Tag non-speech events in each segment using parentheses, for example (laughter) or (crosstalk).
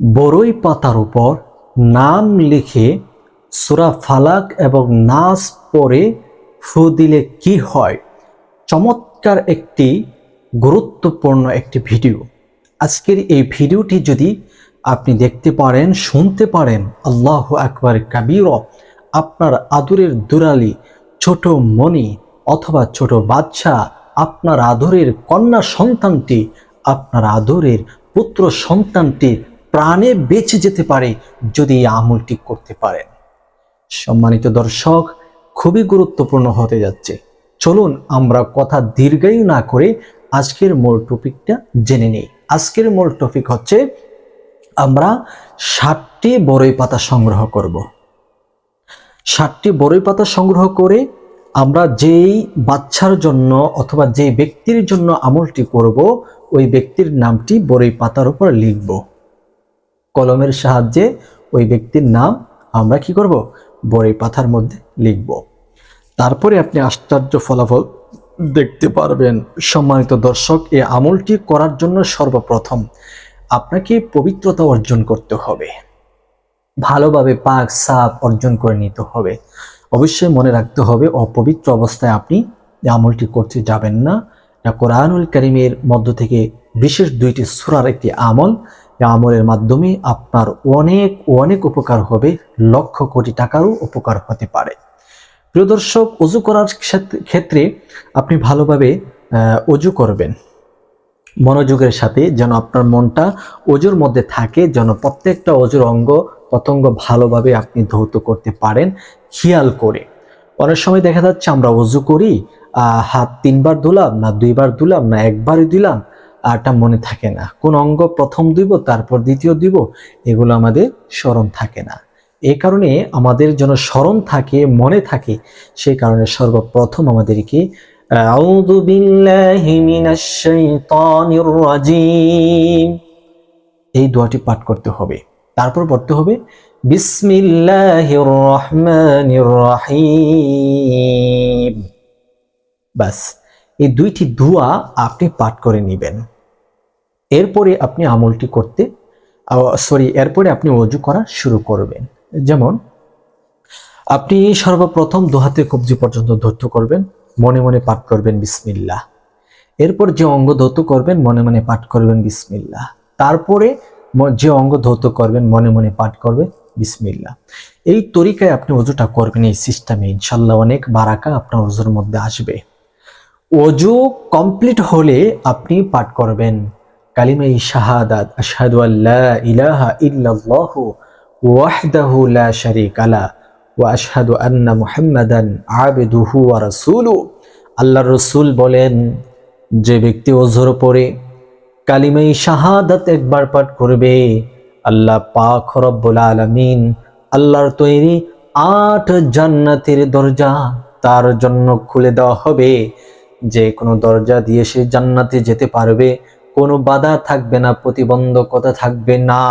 বড়ই পাতার উপর নাম লিখে সুরা ফালাক এবং নাস পরে ফু দিলে কি হয়? চমৎকার একটি, গুরুত্বপূর্ণ একটি ভিডিও। আজকের এই ভিডিওটি যদি আপনি দেখতে পারেন, শুনতে পারেন, আল্লাহ আকবার কাবির, আপনার আদরের দুরালি, ছোট মণি অথবা ছোট বাচ্চা, আপনার আদরের কন্যা সন্তানটি, আপনার আদরের পুত্র সন্তানটি প্রাণে বেঁচে যেতে পারে যদি এই আমলটি করতে পারেন সম্মানিত দর্শক, খুবই গুরুত্বপূর্ণ হতে যাচ্ছে। চলুন আমরা কথা দীর্ঘায়ু না করে আজকের মূল টপিকটা জেনে নিই। আজকের মূল টপিক হচ্ছে, আমরা ষাটটি বড়ই পাতা সংগ্রহ করব। ষাটটি বড়ই পাতা সংগ্রহ করে আমরা যেই বাচ্চার জন্য অথবা যেই ব্যক্তির জন্য আমলটি করব, ওই ব্যক্তির নামটি বড়ই পাতার উপর লিখব। কলমের সাহায্যে ওই ব্যক্তির নাম আমরা কি করব? বড়ই পাথার মধ্যে লিখব। তারপরে আপনি আশ্চর্য ফলাফল দেখতে পারবেন। সম্মানিত দর্শক, এই আমলটি করার জন্য সর্বপ্রথম আপনাকে পবিত্রতা অর্জন করতে হবে। ভালোভাবে পাক সাপ অর্জন করে নিতে হবে। অবশ্যই মনে রাখতে হবে, অপবিত্র অবস্থায় আপনি আমলটি করতে যাবেন না। কোরআনুল করিমের মধ্য থেকে বিশেষ দুইটি সুরার একটি আমল। আমলের মাধ্যমে আপনার অনেক অনেক উপকার হবে, লক্ষ কোটি টাকারও উপকার হতে পারে। প্রিয় দর্শক, অজু করার ক্ষেত্রে- আপনি ভালোভাবে অজু করবেন। মনোযোগের সাথে যেন আপনার মনটা অজুর মধ্যে থাকে, যেন প্রত্যেকটা অজুর অঙ্গ পতঙ্গ ভালোভাবে আপনি ধৌত করতে পারেন, খেয়াল করে। অনেক সময় দেখা যাচ্ছে আমরা অজু করি হাত তিনবার ধুলাম না দুইবার ধুলাম না একবারই দিলাম আরটা মনে থাকে না কোন অঙ্গ প্রথম দিব তারপর দ্বিতীয় দিব এগুলো আমাদের স্মরণ থাকে না এই কারণে আমাদের যেন স্মরণ থাকে মনে থাকে সেই কারণে সর্বপ্রথম আমাদেরকে أعوذ بالله من الشيطان الرجيم এই দোয়াটি পাঠ করতে হবে তারপর পড়তে হবে বিসমিল্লাহির রহমানির রহিম বাস এই দুইটি দোয়া আপনি পাঠ করে নেবেন এরপরে আপনি আমলটি করতে সরি এরপরে আপনি অজু করা শুরু করবেন। যেমন, আপনি সর্বপ্রথম দোহাতে কবজি পর্যন্ত ধৈর্য করবেন, মনে মনে পাঠ করবেন বিসমিল্লাহ। এরপর যে অঙ্গ ধৌত করবেন, মনে মনে পাঠ করবেন বিসমিল্লাহ। তারপরে যে অঙ্গ ধৌত করবেন, মনে মনে পাঠ করবেন বিসমিল্লাহ। এই তরিকায় আপনি অজুটা করবেন এই সিস্টেমে, ইনশাল্লাহ অনেক বারাকা আপনার অজুর মধ্যে আসবে। অজু কমপ্লিট হলে আপনি পাঠ করবেন। কালিমাই শাহাদাত, আশহাদু আল্লা ইলাহা ইল্লাল্লাহু ওয়াহদাহু লা শারীকা লা ওয়া আশহাদু আন্না মুহাম্মাদান আবদুহু ওয়া রাসূলু। আল্লাহর রাসূল বলেন, যে ব্যক্তি অজুর পরে কালিমাই শাহাদাত একবার পাঠ করবে, আল্লাহ পাক রব্বুল আলামিন আল্লাহর তৈরি আট জান্নাতের দরজা তার জন্য খুলে দেওয়া হবে। যে কোনো দরজা দিয়ে সে জান্নাতে যেতে পারবে কোনো বাধা থাকবে না, প্রতিবন্ধকতা থাকবে না।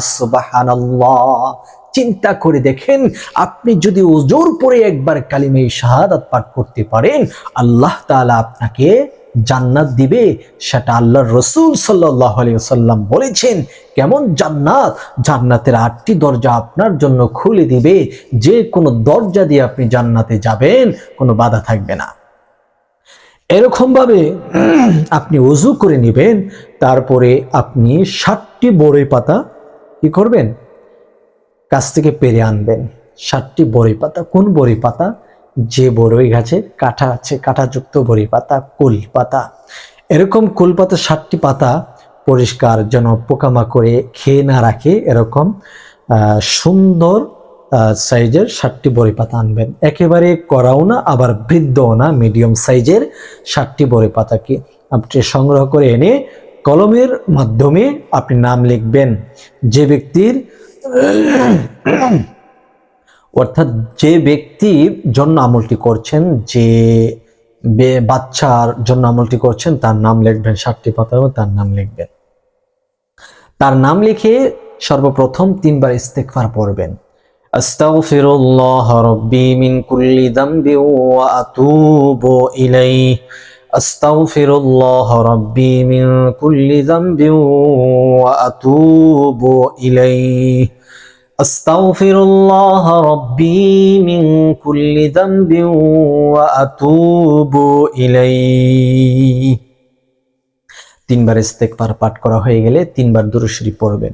সুবহানাল্লাহ। চিন্তা করে দেখেন, আপনি যদি ওজোর পরে একবার কালিমে শাহাদাত পাঠ করতে পারেন, আল্লাহ তাআলা আপনাকে জান্নাত দিবে। সেটা আল্লাহর রসুল সাল্লাম বলেছেন, কেমন জান্নাত? জান্নাতের আটটি দরজা আপনার জন্য খুলে দিবে। যে কোনো দরজা দিয়ে আপনি জান্নাতে যাবেন, কোনো বাধা থাকবে না। এরকম ভাবে আপনি উজু করে নেবেন, তারপরে আপনি ষাটটি বড়ই পাতা কি করবেন? কাছ থেকে পেরে আনবেন। ষাটটি বড়ই পাতা। কোন বড়ই পাতা? যে বড়ই গাছে কাঁটা আছে, কাঁটাযুক্ত বড়ি পাতা, কুল পাতা। এরকম কুল পাতা, ষাটটি পাতা পরিষ্কার যেন পোকামাকড়ে খেয়ে না রাখে, এরকম সুন্দর সাইজের ষাটটি বড়ি পাতা আনবেন। একেবারে করাও না, আবার বৃদ্ধও না মিডিয়াম সাইজের ষাটটি বড়ি পাতাকে আপনি সংগ্রহ করে এনে কলমের মাধ্যমে আপনি নাম লিখবেন। যে ব্যক্তির (coughs) অর্থাৎ যে ব্যক্তির জন্য আমলটি করছেন, যে বাচ্চার জন্য আমলটি করছেন, তার নাম লিখবেন, ষাটটি পাতা তার নাম লিখবেন। তার নাম লিখে সর্বপ্রথম তিনবার ইস্তেকফার পড়বেন। আস্তাগফিরুল্লাহ রাব্বি মিন কুল্লি যামবি ওয়া আতুবু ইলাইহি أستغفر الله ربي من كل ذنب وأتوب إليه أستغفر الله ربي من كل ذنب وأتوب إليه তিনবার ইস্তেগফার পাঠ করা হয়ে গেলে তিনবার দুরুশরী পড়বেন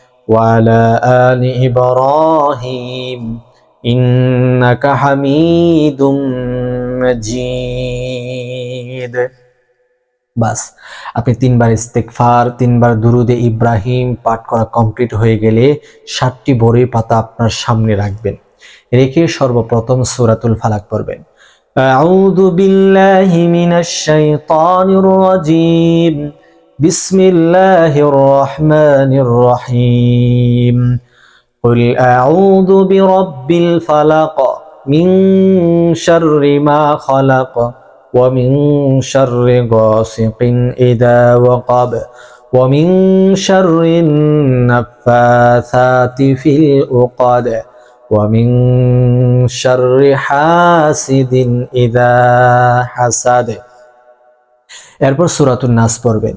وعلى آل إبراهيم إنك حميد مجيد বাস আপনি তিনবার ইস্তেকফার তিনবার দুরুদে ইব্রাহিম পাঠ করা কমপ্লিট হয়ে গেলে ষাটটি বড়ই পাতা আপনার সামনে রাখবেন রেখে সর্বপ্রথম সুরাতুল ফালাক পড়বেন أعوذ بالله من الشيطان الرجيم بسم الله الرحمن الرحيم قل أعوذ برب الفلق من شر ما خلق ومن شر غاسق إذا وقب ومن شر النفاثات في العقد ومن شر حاسد إذا حسد এরপর সূরাতুন নাস পড়বেন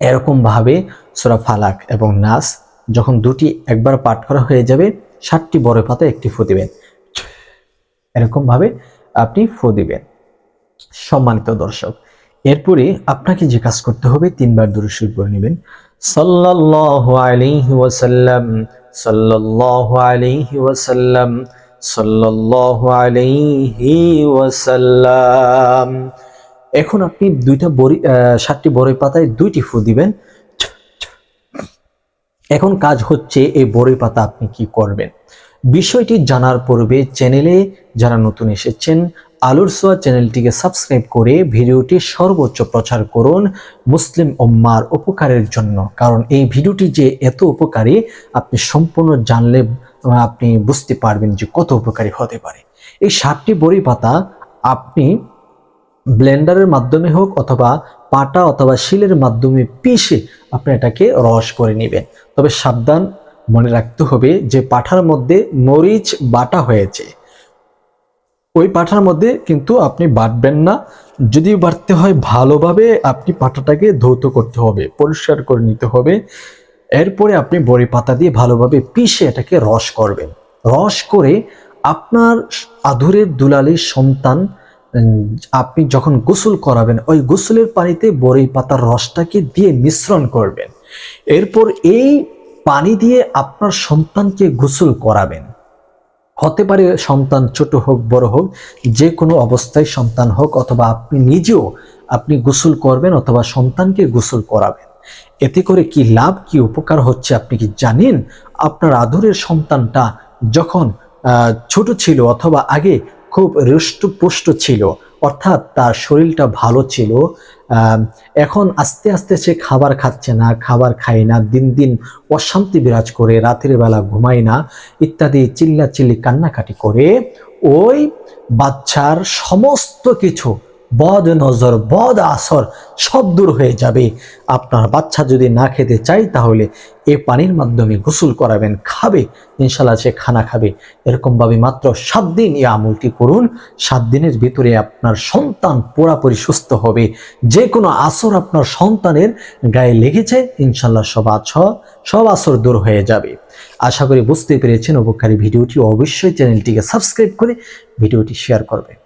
এরকম ভাবে সূরা ফালাক এবং নাস যখন দুটি একবার পাঠ করা হয়ে যাবে ষাটটি বড় পাতা একটি ফু দিবেন। এরকম ভাবে আপনি ফু দিবেন। সম্মানিত দর্শক, এরপরে আপনাকে যে কাজ করতে হবে তিনবার দুরুশরীফ পড়ে নেবেন। সাল্লাল্লাহু আলাইহি ওয়াসাল্লাম, সাল্লাল্লাহু আলাইহি ওয়াসাল্লাম, সাল্লাল্লাহু আলাইহি ওয়াসাল্লাম। এখন আপনি দুইটা বড়ি সাতটি বড়ই পাতায় দুইটি ফু দিবেন। এখন কাজ হচ্ছে এই বড়ই পাতা আপনি কি করবেন। বিষয়টি জানার পূর্বে চ্যানেলে যারা নতুন এসেছেন, আলুর সোয়া চ্যানেলটিকে সাবস্ক্রাইব করে ভিডিওটি সর্বোচ্চ প্রচার করুন মুসলিম ওম্মার উপকারের জন্য। কারণ এই ভিডিওটি যে এত উপকারী, আপনি সম্পূর্ণ জানলে আপনি বুঝতে পারবেন যে কত উপকারী হতে পারে। এই সাতটি বড়ি পাতা আপনি ব্লেন্ডারের মাধ্যমে হোক অথবা পাটা অথবা শিলের মাধ্যমে পিষে আপনি এটাকে রস করে নেবেন। তবে সাবধান মনে রাখতে হবে যে পাঠার মধ্যে মরিচ বাটা হয়েছে। ওই পাঠার মধ্যে কিন্তু আপনি বাটবেন না। যদি বাড়তে হয় ভালোভাবে আপনি পাটাটাকে ধৌত করতে হবে, পরিষ্কার করে নিতে হবে। এরপরে আপনি বড়ি পাতা দিয়ে ভালোভাবে পিষে এটাকে রস করবেন। রস করে আপনার আধুরের দুলালির সন্তান আপনি যখন গোসল করাবেন, ওই গোসলের পানিতে বড়ি পাতার রসটাকে দিয়ে মিশ্রণ করবেন। এরপর এই পানি দিয়ে আপনার সন্তানকে গোসল করাবেন। হতে পারে সন্তান ছোট হোক, বড় হোক যে কোনো অবস্থায় সন্তান হোক, অথবা আপনি নিজেও আপনি গোসল করবেন অথবা সন্তানকে গোসল করাবেন। এতে করে কি লাভ, কি উপকার হচ্ছে আপনি কি জানেন? আপনার আদরের সন্তানটা যখন ছোট ছিল অথবা আগে খুব হৃষ্টপুষ্ট ছিল, অর্থাৎ তার শরীরটা ভালো ছিল। এখন আস্তে আস্তে সে খাবার খাচ্ছে না, খাবার খায় না, দিন দিন অশান্তি বিরাজ করে, রাতের বেলা ঘুমায় না, ইত্যাদি চিল্লা চিল্লি কান্নাকাটি করে। ওই বাচ্চার সমস্ত কিছু বদ নজর, বদ আসর সব দূর হয়ে যাবে। আপনার বাচ্চা যদি না খেতে চাই তাহলে এ পানির মাধ্যমে গোসল করাবেন, খাবে ইনশাল্লাহ সে খানা খাবে। এরকমভাবে মাত্র সাত দিন এই আমলটি করুন, সাত দিনের ভিতরে আপনার সন্তান পুরাপুরি সুস্থ হবে। যে কোনো আসর আপনার সন্তানের গায়ে লেগেছে ইনশাল্লাহ সব আছ, সব আসর দূর হয়ে যাবে। আশা করি বুঝতে পেরেছেন উপকারী ভিডিওটি। অবশ্যই চ্যানেলটিকে সাবস্ক্রাইব করে ভিডিওটি শেয়ার করবেন।